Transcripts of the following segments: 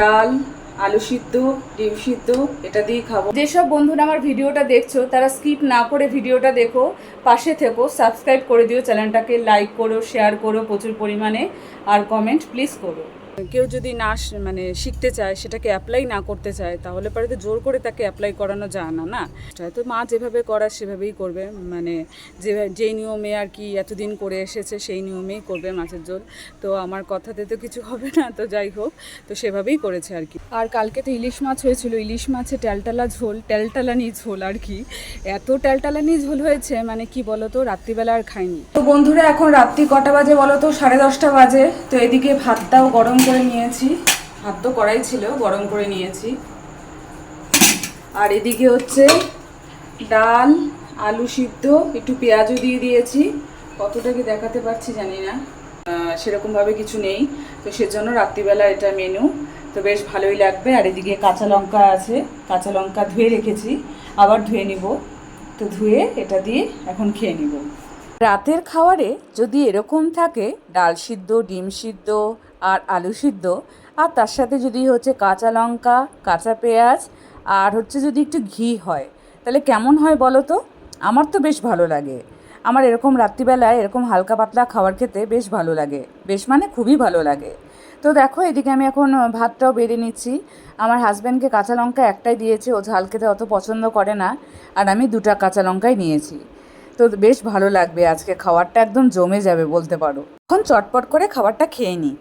ডাল, আলু সিদ্ধ, ডিম সিদ্ধ, এটা দিয়েই খাব। যেসব বন্ধুরা আমার ভিডিওটা দেখছ, তারা স্কিপ না করে ভিডিওটা দেখো, পাশে থেকো, সাবস্ক্রাইব করে দিও, চ্যানেলটাকে লাইক করো, শেয়ার করো প্রচুর পরিমাণে, আর কমেন্ট প্লিজ করো। কেউ যদি না মানে শিখতে চায়, সেটাকে অ্যাপ্লাই না করতে চায়, তাহলে পরে তো জোর করে তাকে অ্যাপ্লাই করানো যায় না না? তো মা যেভাবে করার সেভাবেই করবে মানে যে যেই নিয়মে আর কি এতদিন করে এসেছে, সেই নিয়মেই করবে মাছের ঝোল। তো আমার কথাতে তো কিছু হবে না, তো যাই হোক, তো সেভাবেই করেছে আর কি। আর কালকে তো ইলিশ মাছ হয়েছিল, ইলিশ মাছে ট্যালটালা ঝোল, ট্যালটালানি ঝোল আর কি। এত ট্যালটালানি ঝোল হয়েছে মানে কি বলো তো রাত্রিবেলা আর খাইনি। তো বন্ধুরা, এখন রাত্রি কটা বাজে বলো তো সাড়ে দশটা বাজে। তো এদিকে ভাতটাও গরম করে নিয়েছি। ভাত তো করাই ছিল, গরম করে নিয়েছি। আর এদিকে হচ্ছে ডাল, আলু সিদ্ধ, একটু পেঁয়াজও দিয়ে দিয়েছি। কতটা কি দেখাতে পারছি জানি না। সেরকমভাবে কিছু নেই। তো সেজন্য রাত্রিবেলা এটা মেনু। তো বেশ ভালোই লাগবে। আর এদিকে কাঁচা লঙ্কা আছে। কাঁচা লঙ্কা ধুয়ে রেখেছি। আবার ধুয়ে নিব। তো ধুয়ে এটা দিয়ে এখন খেয়ে নিব। রাতের খাওয়ারে যদি এরকম থাকে, ডাল সিদ্ধ, ডিম সিদ্ধ আর আলু সিদ্ধ, আর তার সাথে যদি হচ্ছে কাঁচা লঙ্কা, কাঁচা পেঁয়াজ, আর হচ্ছে যদি একটু ঘি হয়, তাহলে কেমন হয় বলো তো? আমার তো বেশ ভালো লাগে। আমার এরকম রাত্রিবেলায় এরকম হালকা পাতলা খাবার খেতে বেশ ভালো লাগে। বেশ মানে খুবই ভালো লাগে। তো দেখো, এদিকে আমি এখন ভাতটাও বেড়ে নিচ্ছি। আমার হাজব্যান্ডকে কাঁচা লঙ্কা একটাই দিয়েছে। ও ঝাল খেতে অত পছন্দ করে না। আর আমি দুটা কাঁচা লঙ্কাই নিয়েছি। তো বেশ ভালো লাগবে, আজকে খাবারটা একদম জমে যাবে বলতে পারো। এখন চটপট করে খাবারটা খেয়ে নিই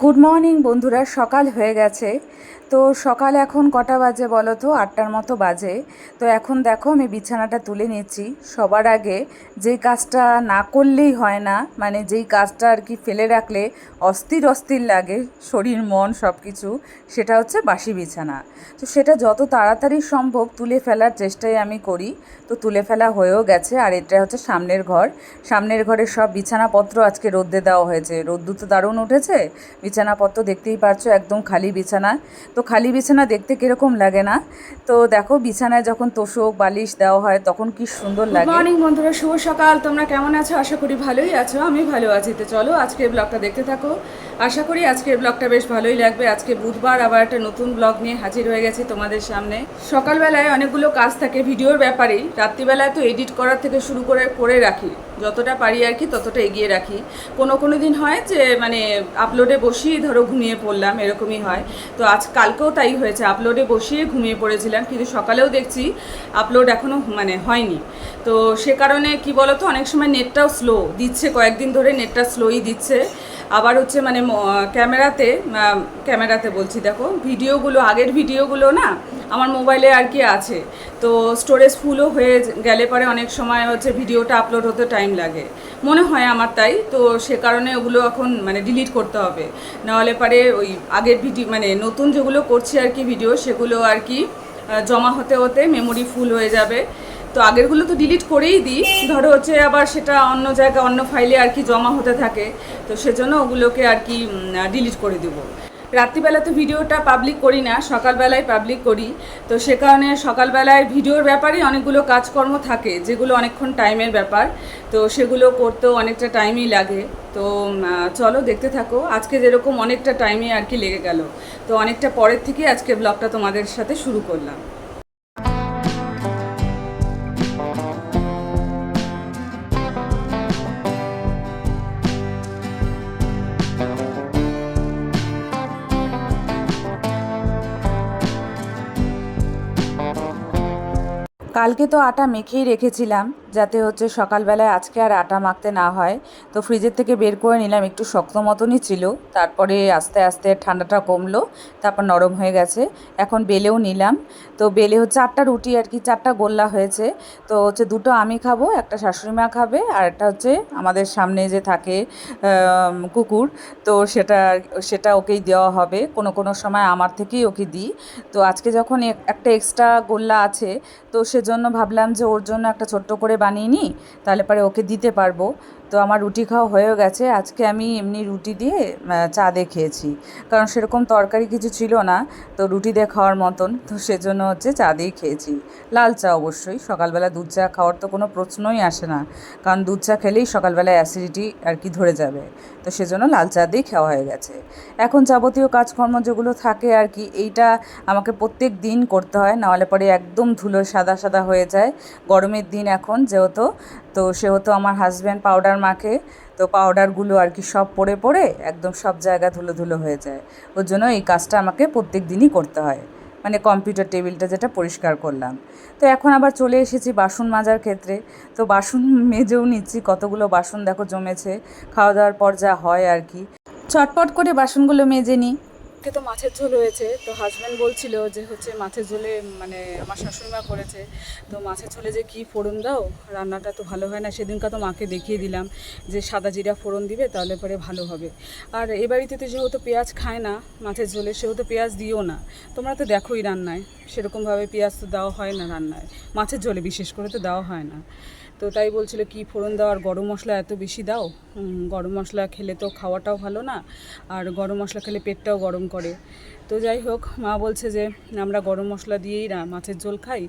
গুড মর্নিং বন্ধুরা, সকাল হয়ে গেছে। তো সকাল এখন কটা বাজে বলো তো? আটটার মতো বাজে। তো এখন দেখো আমি বিছানাটা তুলে নিচ্ছি সবার আগে যেই কাজটা না করলেই হয় না মানে যেই কাজটা আর কি ফেলে রাখলে অস্থির অস্থির লাগে, শরীর, মন সব কিছু সেটা হচ্ছে বাসি বিছানা। তো সেটা যত তাড়াতাড়ি সম্ভব তুলে ফেলার চেষ্টাই আমি করি। তো তুলে ফেলা হয়েও গেছে, আর এটা হচ্ছে সামনের ঘর। সামনের ঘরের সব বিছানাপত্র আজকে রোদ্দে দেওয়া হয়েছে। রোদ্দু তো দারুণ উঠেছে, বিছানাপত্র দেখতেই পারছ একদম খালি বিছানা। তো খালি বিছানা দেখতে কীরকম লাগে না? তো দেখো বিছানায় যখন তোষক বালিশ দেওয়া হয় তখন কি সুন্দর লাগে। মর্নিং বন্ধুরা শুভ সকাল। তোমরা কেমন আছো? আশা করি ভালোই আছো। আমি ভালো আছি। তো চলো আজকের ব্লগটা দেখতে থাকো। আশা করি আজকের ব্লগটা বেশ ভালোই লাগবে। আজকে বুধবার আবার একটা নতুন ব্লগ নিয়ে হাজির হয়ে গেছি তোমাদের সামনে। সকালবেলায় অনেকগুলো কাজ থাকে ভিডিওর ব্যাপারেই। রাত্রিবেলায় তো এডিট করার থেকে শুরু করে করে রাখি। যতটা পারি আর কি ততটা এগিয়ে রাখি। কোনো কোনো দিন হয় যে মানে আপলোডে বসিয়ে ধরো ঘুমিয়ে পড়লাম এরকমই হয়। তো আজ কালকেও তাই হয়েছে। আপলোডে বসিয়ে ঘুমিয়ে পড়েছিলাম, কিন্তু সকালেও দেখছি আপলোড এখনও মানে হয়নি। তো সে কারণে কি বলতো, অনেক সময় নেটটাও স্লো দিচ্ছে, কয়েকদিন ধরে নেটটা স্লোই দিচ্ছে। আবার হচ্ছে মানে ক্যামেরাতে ক্যামেরাতে বলছি, দেখো, ভিডিওগুলো, আগের ভিডিওগুলো না আমার মোবাইলে আর কি আছে। তো স্টোরেজ ফুলও হয়ে গেলে পরে অনেক সময় হচ্ছে ভিডিওটা আপলোড হতে টাইম লাগে। মনে হয় আমার তাই, তো সে কারণে ওগুলো এখন মানে ডিলিট করতে হবে। নাহলে পরে ওই আগের ভিডিও মানে নতুন যেগুলো করছি আর কি ভিডিও, সেগুলো আর কি জমা হতে হতে মেমোরি ফুল হয়ে যাবে। তো আগেরগুলো তো ডিলিট করেই দিই। ধরো হচ্ছে আবার সেটা অন্য জায়গায়, অন্য ফাইলে আর কি জমা হতে থাকে, তো সেজন্য ওগুলোকে আর কি ডিলিট করে দেবো। রাত্রিবেলা তো ভিডিওটা পাবলিক করি না, সকালবেলায় পাবলিক করি। তো সে কারণে সকালবেলায় ভিডিওর ব্যাপারে অনেকগুলো কাজকর্ম থাকে, যেগুলো অনেকক্ষণ টাইমের ব্যাপার। তো সেগুলো করতেও অনেকটা টাইমই লাগে। তো চলো দেখতে থাকো। আজকে যেরকম অনেকটা টাইমে আর কি লেগে গেল। তো অনেকটা পরের থেকে আজকে ব্লগটা তোমাদের সাথে শুরু করলাম। কালকে তো আটা মেখেই রেখেছিলাম। যাতে হচ্ছে সকালবেলায় আজকে আর আটা মাখতে না হয়। তো ফ্রিজের থেকে বের করে নিলাম, একটু শক্ত মতনই ছিল। তারপরে আস্তে আস্তে ঠান্ডাটা কমলো, তারপর নরম হয়ে গেছে। এখন বেলেও নিলাম। তো বেলে হচ্ছে আটটা রুটি আর কি, চারটা গোল্লা হয়েছে। তো হচ্ছে দুটো আমি খাব, একটা শাশুড়ি মা খাবে, আর একটা হচ্ছে আমাদের সামনে যে থাকে কুকুর, তো সেটা সেটা ওকেই দেওয়া হবে। কোনো কোনো সময় আমার থেকেই ওকে দিই। তো আজকে যখন এক- একটা এক্সট্রা গোল্লা আছে, তো সেজন্য ভাবলাম যে ওর জন্য একটা ছোট্ট করে বানিয়ে নিই তাহলে পরে ওকে দিতে পারব। তো আমার রুটি খাওয়া হয়েও গেছে। আজকে আমি এমনি রুটি দিয়ে চা দিয়ে খেয়েছি। কারণ সেরকম তরকারি কিছু ছিল না, তো রুটি দিয়ে খাওয়ার মতন। তো সেজন্য হচ্ছে চা দিয়ে খেয়েছি। লাল চা অবশ্যই, সকালবেলা দুধ চা খাওয়ার তো কোনো প্রশ্নই আসে না। কারণ দুধ চা খেলেই সকালবেলা অ্যাসিডিটি আর কি ধরে যাবে। তো সেজন্য লাল চা দিয়েই খাওয়া হয়ে গেছে। এখন যাবতীয় কাজকর্ম যেগুলো থাকে আর কি, এইটা আমাকে প্রত্যেক দিন করতে হয়। নাহলে পরে একদম ধুলো সাদা সাদা হয়ে যায়। গরমের দিন এখন যেহেতু তো সেহেতু আমার হাজব্যান্ড পাউডার মাখে, তো পাউডারগুলো আর কি সব পড়ে পড়ে একদম সব জায়গা ধুলো ধুলো হয়ে যায়। ওর জন্য এই কাজটা আমাকে প্রত্যেক দিনই করতে হয়। মানে কম্পিউটার টেবিলটা যেটা পরিষ্কার করলাম। তো এখন আবার চলে এসেছি বাসন মাজার ক্ষেত্রে। তো বাসন মেজেও নিচ্ছি, কতগুলো বাসন দেখো জমেছে। খাওয়া দাওয়ার পর যা হয় আর কি। চটপট করে বাসনগুলো মেজে নিই। আজকে তো মাছের ঝোল হয়েছে, তো হাজব্যান্ড বলছিল যে হচ্ছে মাছের ঝোলে মানে আমার শাশুড়িমা করেছে, তো মাছের ঝোলে যে কী ফোড়ন দাও, রান্নাটা তো ভালো হয় না, সেদিনকার তো মাকে দেখিয়ে দিলাম যে সাদা জিরা ফোড়ন দিবে, তাহলে পরে ভালো হবে। আর এ বাড়িতে তো যেহেতু পেঁয়াজ খায় না, মাছের ঝোলে সেহেতু পেঁয়াজ দিও না, তোমরা তো দেখোই রান্নায়, সেরকমভাবে পেঁয়াজ তো দেওয়া হয় না রান্নায়, মাছের ঝোলে বিশেষ করে তো দেওয়া হয় না। তো তাই বলছিল, কি ফোড়ন দাও আর গরম মশলা এত বেশি দাও? গরম মশলা খেলে তো খাওয়াটাও ভালো না, আর গরম মশলা খেলে পেটটাও গরম করে। তো যাই হোক, মা বলছে যে, আমরা গরম মশলা দিয়েই না মাছের ঝোল খাই।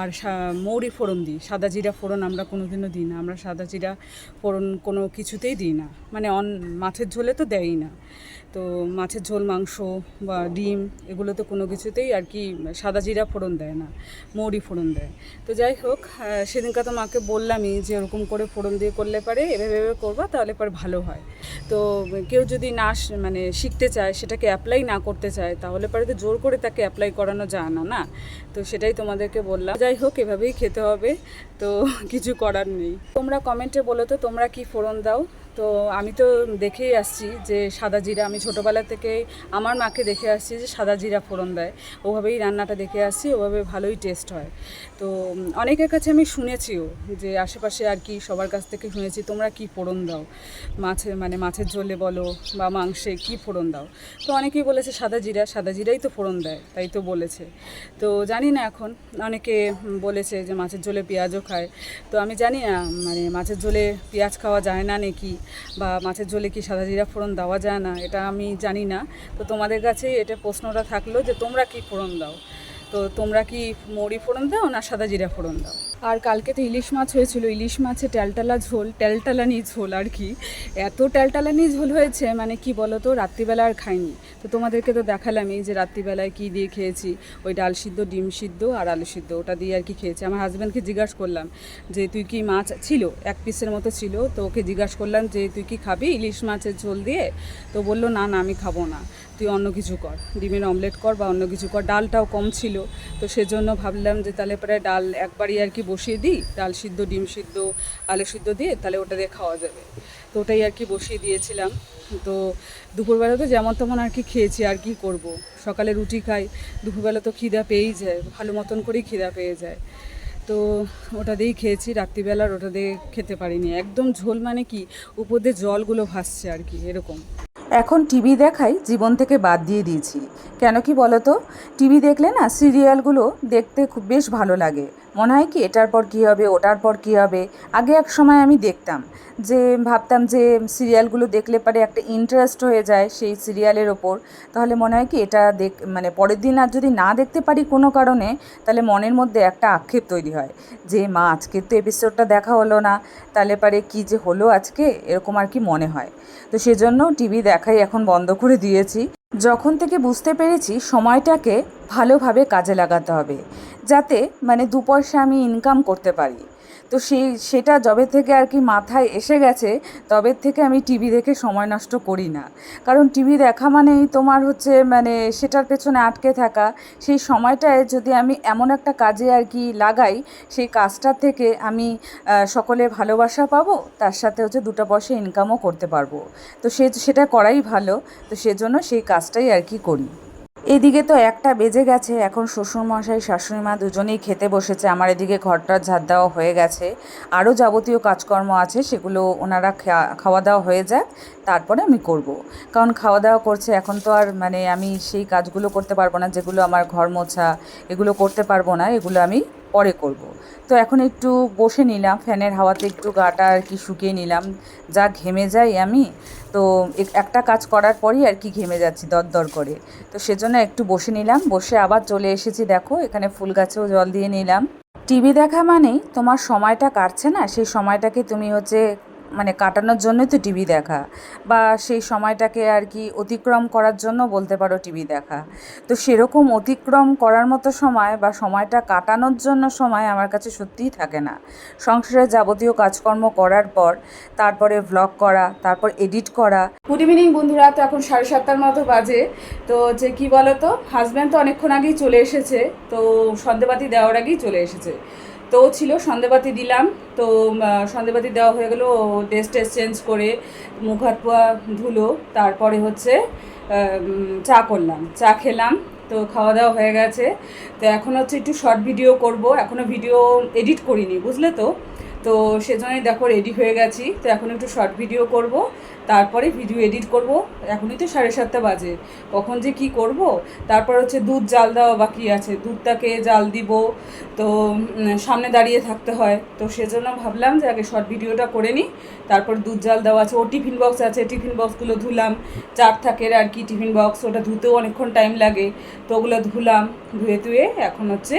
আর মৌরি ফোড়ন দিই। সাদা জিরা ফোড়ন আমরা কোনো দিনও দিই না। আমরা সাদা জিরা ফোড়ন কোনো কিছুতেই দিই না। মানে অন, মাছের ঝোলে তো দেয়ই না। তো মাছের ঝোল, মাংস বা ডিম, এগুলো তো কোনো কিছুতেই আর কি সাদা জিরা ফোড়ন দেয় না, মৌরি ফোড়ন দেয়। তো যাই হোক সেদিনকার তো মাকে বললামই যে ওরকম করে ফোড়ন দিয়ে করলে পারে, এভাবে এভাবে করবা, তাহলে পরে ভালো হয়। তো কেউ যদি না মানে শিখতে চায়, সেটাকে অ্যাপ্লাই না করতে চায় তাহলে পরে তো জোর করে তাকে অ্যাপ্লাই করানো যায় না না? তো সেটাই তোমাদেরকে বললাম। যাই হোক, এভাবেই খেতে হবে। তো কিছু করার নেই। তোমরা কমেন্টে বলো তো, তোমরা কি ফোরন দাও? তো আমি তো দেখেই আসছি যে সাদা জিরা, আমি ছোটোবেলা থেকে আমার মাকে দেখে আসছি যে সাদা জিরা ফোড়ন দেয়। ওভাবেই রান্নাটা দেখে আসছি, ওভাবে ভালোই টেস্ট হয়। তো অনেকের কাছে আমি শুনেছিও যে আশেপাশে আর কি সবার কাছ থেকে শুনেছি, তোমরা কি ফোড়ন দাও? মাছের মানে মাছের ঝোলে বলো বা মাংসে কি ফোড়ন দাও? তো অনেকেই বলেছে, সাদা জিরা, সাদা জিরাই তো ফোড়ন দেয়। তাই তো বলেছে। তো জানি না এখন, অনেকে বলেছে যে মাছের ঝোলে পেঁয়াজও খায়। তো আমি জানি না মানে মাছের ঝোলে পেঁয়াজ খাওয়া যায় না নাকি? বা মাছের ঝোলে কি সাদা জিরা ফোড়ন দেওয়া যায় না, এটা আমি জানি না। তো তোমাদের কাছে এটা প্রশ্নটা থাকল যে তোমরা কি ফোড়ন দাও? তো তোমরা কি মৌরি ফোড়ন দাও না সাদা জিরা ফোড়ন দাও? আর কালকে তো ইলিশ মাছ হয়েছিল। ইলিশ মাছে ট্যালটালা ঝোল, ট্যালটালানি ঝোল আর কি। এত ট্যালটালানি ঝোল হয়েছে মানে কি বলো তো রাত্রিবেলা আর খাইনি। তো তোমাদেরকে তো দেখালামই যে রাত্রিবেলায় কী দিয়ে খেয়েছি। ওই ডাল সিদ্ধ, ডিম সিদ্ধ আর আলু সিদ্ধ, ওটা দিয়ে আর কি খেয়েছি। আমার হাজব্যান্ডকে জিজ্ঞাসা করলাম যে, তুই কি মাছ ছিল? এক পিসের মতো ছিল। তো ওকে জিজ্ঞাসা করলাম যে, তুই কি খাবি ইলিশ মাছের ঝোল দিয়ে? তো বলল, না না, আমি খাব না। তুই অন্য কিছু কর। ডিমের অমলেট কর বা অন্য কিছু কর। ডালটাও কম ছিল। তো সেজন্য ভাবলাম যে তাহলে পরে ডাল একবারই আর কি বসিয়ে দিই। ডাল সিদ্ধ, ডিম সিদ্ধ, আলু সিদ্ধ দিয়ে তাহলে ওটা দিয়ে খাওয়া যাবে। তো ওটাই আর কি বসিয়ে দিয়েছিলাম। তো দুপুরবেলা তো যেমন তেমন আর কি খেয়েছি, আর কি করব। সকালে রুটি খাই, দুপুরবেলা তো খিদা পেয়েই যায়, ভালো মতন করেই খিদা পেয়ে যায়। তো ওটা দিয়েই খেয়েছি, রাত্রিবেলার ওটা দিয়ে খেতে পারিনি। একদম ঝোল মানে কি? উপর দিয়ে জলগুলো ভাসছে আর কি, এরকম। এখন টিভি দেখাই জীবন থেকে বাদ দিয়ে দিয়েছি। কেন কি বলো তো টিভি দেখলে না সিরিয়ালগুলো দেখতে খুব বেশ ভালো লাগে। মনে হয় কি, এটার পর কী হবে, ওটার পর কী হবে? আগে এক সময় আমি দেখতাম যে, ভাবতাম যে, সিরিয়ালগুলো দেখলে পরে একটা ইন্টারেস্ট হয়ে যায় সেই সিরিয়ালের ওপর। তাহলে মনে হয় কি, এটা দেখ মানে পরের দিন আর যদি না দেখতে পারি কোনো কারণে, তাহলে মনের মধ্যে একটা আক্ষেপ তৈরি হয় যে, মা, আজকে তো এপিসোডটা দেখা হলো না, তাহলে পারে কি যে হলো আজকে? এরকম আর কি মনে হয়। তো সেজন্য টিভি দেখাই এখন বন্ধ করে দিয়েছি। যখন থেকে বুঝতে পেরেছি সময়টাকে ভালোভাবে কাজে লাগাতে হবে, যাতে মানে দু পয়সা আমি ইনকাম করতে পারি। তো সেই, সেটা যবে থেকে আর কি মাথায় এসে গেছে, তবে থেকে আমি টিভি দেখে সময় নষ্ট করি না। কারণ টিভি দেখা মানেই তোমার হচ্ছে মানে সেটার পেছনে আটকে থাকা। সেই সময়টায় যদি আমি এমন একটা কাজে আর কি লাগাই, সেই কাজটার থেকে আমি সকলে ভালোবাসা পাবো, তার সাথে হচ্ছে দুটো পয়সা ইনকামও করতে পারব। তো সে, সেটা করাই ভালো, তো সেজন্য সেই কাজটাই আর কি করি। এদিকে তো একটা বেজে গেছে। এখন শ্বশুরমশাই শাশুড়ি মা দুজনেই খেতে বসেছে। আমার এদিকে ঘরটার ঝাড় দেওয়া হয়ে গেছে। আরও যাবতীয় কাজকর্ম আছে, সেগুলো ওনারা খাওয়া দাওয়া হয়ে যাক, তারপরে আমি করব। কারণ খাওয়া দাওয়া করছে, এখন তো আর মানে আমি সেই কাজগুলো করতে পারব না, যেগুলো আমার ঘর মোছা, এগুলো করতে পারব না, এগুলো আমি পরে করব। তো এখন একটু বসে নিলাম, ফ্যানের হাওয়াতে একটু গাটা আর কি শুকিয়ে নিলাম। যা ঘেমে যাই আমি, তো এক- একটা কাজ করার পরই আর কি ঘেমে যাচ্ছি দরদর করে। তো সেজন্য একটু বসে নিলাম, বসে আবার চলে এসেছি দেখো, এখানে ফুল গাছেও জল দিয়ে নিলাম। টিভি দেখা মানেই তোমার সময়টা কাটছে না, সেই সময়টাকে তুমি হচ্ছে মানে কাটানোর জন্যই তো টিভি দেখা বা সেই সময়টাকে আর কি অতিক্রম করার জন্য বলতে পারো টিভি দেখা। তো সেরকম অতিক্রম করার মতো সময় বা সময়টা কাটানোর জন্য সময় আমার কাছে সত্যিই থাকে না। সংসারের যাবতীয় কাজকর্ম করার পর, তারপরে ভ্লগ করা, তারপর এডিট করা। গুড ইভিনিং বন্ধুরা, তো এখন সাড়ে সাতটার মতো বাজে। তো যে কি বলো তো হাজব্যান্ড তো অনেকক্ষণ আগেই চলে এসেছে, তো সন্ধেবাতি দেওয়ার আগেই চলে এসেছে। তো ছিল সন্দেহবাতি দিলাম। তো সন্দেহবাতি দেওয়া হয়ে গেলো ড্রেস টেস চেঞ্জ করে মুখ হাত পোয়া ধুলো, তারপরে হচ্ছে চা করলাম। চা খেলাম, তো খাওয়া দাওয়া হয়ে গেছে। তো এখন হচ্ছে একটু শর্ট ভিডিও করব। এখনও ভিডিও এডিট করিনি, বুঝলে তো? তো সেজন্যই দেখো রেডি হয়ে গেছি। তো এখন একটু শর্ট ভিডিও করব, তারপরে ভিডিও এডিট করব। এখনই তো সাড়ে সাতটা বাজে। কখন যে কি করব? তারপর হচ্ছে দুধ জাল দেওয়া বাকি আছে। দুধটাকে জাল দিব। তো সামনে দাঁড়িয়ে থাকতে হয়। তো সেজন্য ভাবলাম যে আগে শর্ট ভিডিওটা করে নিই। তারপর দুধ জাল দেওয়া আছে। ও টিফিন বক্স আছে। টিফিন বক্সগুলো ধুলাম। চার থাকের আর কি টিফিন বক্স ওটা ধুতেও অনেকক্ষণ টাইম লাগে। তো ওগুলো ধুলাম, ধুয়ে ধুয়ে এখন হচ্ছে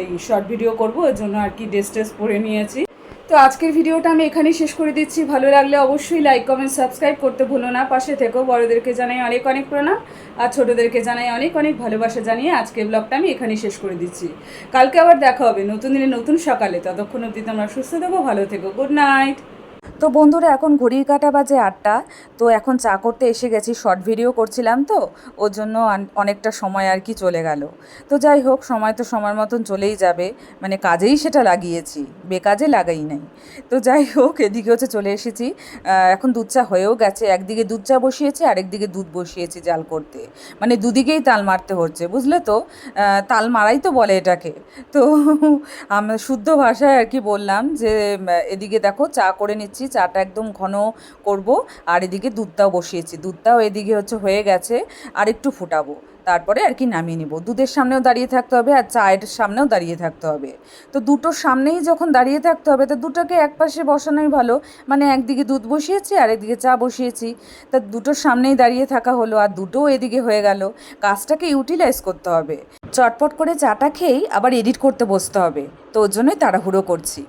এই শর্ট ভিডিও করব। এর জন্য আর কি ড্রেস ট্রেস পরে নিয়েছি। তো আজকের ভিডিওটা আমি এখানেই শেষ করে দিচ্ছি। ভালো লাগলে অবশ্যই লাইক কমেন্ট সাবস্ক্রাইব করতে ভুলো না। পাশে থেকো বড়োদেরকে জানাই অনেক অনেক প্রণাম। আর ছোটোদেরকে জানাই অনেক অনেক ভালোবাসা জানিয়ে আজকের ব্লগটা আমি এখানেই শেষ করে দিচ্ছি। কালকে আবার দেখা হবে নতুন দিনে নতুন সকালে। ততক্ষণ অবধি তোমরা সুস্থ থেকো, ভালো থেকো। গুড নাইট তো বন্ধুরা, এখন ঘড়ির কাটা বাজে আটটা। তো এখন চা করতে এসে গেছি শর্ট ভিডিও করছিলাম তো। ওর জন্য অনেকটা সময় আর কি চলে গেল। তো যাই হোক, সময় তো সময়ের মতন চলেই যাবে। মানে কাজেই সেটা লাগিয়েছি। বেকাজে লাগাই নাই। তো যাই হোক, এদিকে হচ্ছে চলে এসেছি। এখন দুধ চা হয়েও গেছে। একদিকে দুধ চা বসিয়েছি, আরেকদিকে দুধ বসিয়েছি জাল করতে। মানে দুদিকেই তাল মারতে হচ্ছে, বুঝলে তো? তাল মারাই তো বলে এটাকে। তো আমরা শুদ্ধ ভাষায় আর কি বললাম যে এদিকে দেখো চা করে নিচ্ছি, চাটা একদম ঘন করব, আর এদিকে দুধটাও বসিয়েছি। দুধটাও এদিকে হচ্ছে হয়ে গেছে আর একটু ফুটাবো। তারপরে আর কি নামিয়ে নিব। দুধের সামনেও দাঁড়িয়ে থাকতে হবে আর চায়ের সামনেও দাঁড়িয়ে থাকতে হবে। তো দুটোর সামনেই যখন দাঁড়িয়ে থাকতে হবে, তো দুটোকে একপাশে বসানোই ভালো। মানে একদিকে দুধ বসিয়েছি আর এদিকে চা বসিয়েছি। তা দুটোর সামনেই দাঁড়িয়ে থাকা হলো আর দুটোও এদিকে হয়ে গেল। কাজটাকে ইউটিলাইজ করতে হবে। চটপট করে চাটা খেয়েই আবার এডিট করতে বসতে হবে। তো ওর জন্যই তাড়াহুড়ো করছি।